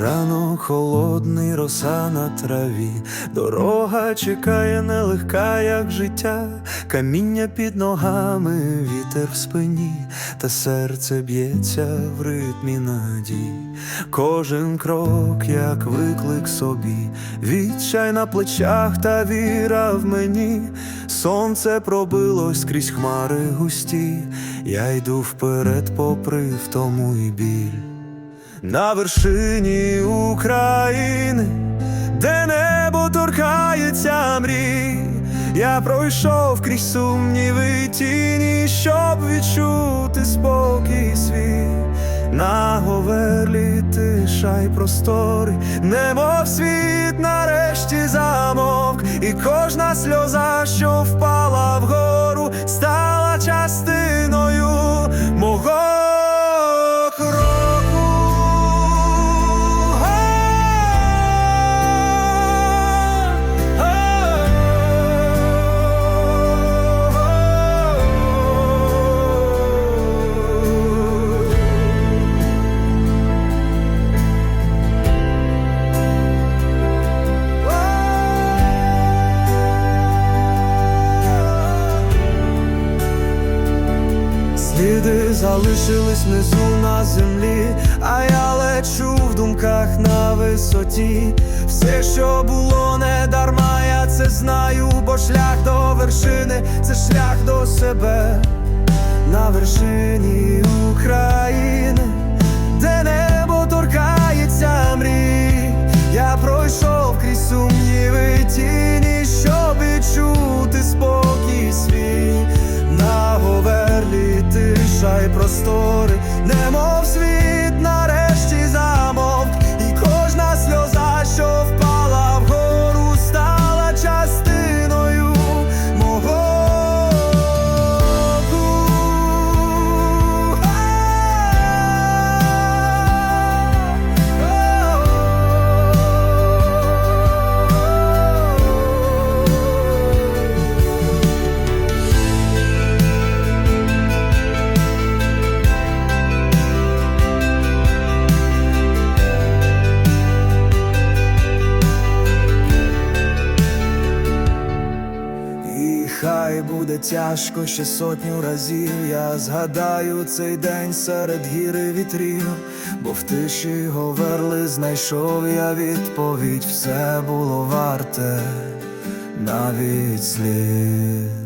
Ранок холодний, роса на траві, дорога чекає нелегка, як життя, каміння під ногами, вітер в спині, та серце б'ється в ритмі надій. Кожен крок, як виклик собі, відчай на плечах та віра в мені. Сонце пробилось крізь хмари густі, я йду вперед, попри втому і біль. На вершині України, де небо торкається мрій, я пройшов крізь сумніви тіні, щоб відчути спокій свій. На говерлі тиша й простори, немов світ нарешті замовк, і кожна сльоза, що впала вгору, стала залишились внизу на землі, а я лечу в думках на висоті. Все, що було не дарма, я це знаю, бо шлях до вершини це шлях до себе на вершині України, тиша й простори, немов світ буде тяжко ще сотню разів. Я згадаю цей день серед гіри вітрів, бо в тиші говерли знайшов я відповідь, все було варте навіть слів.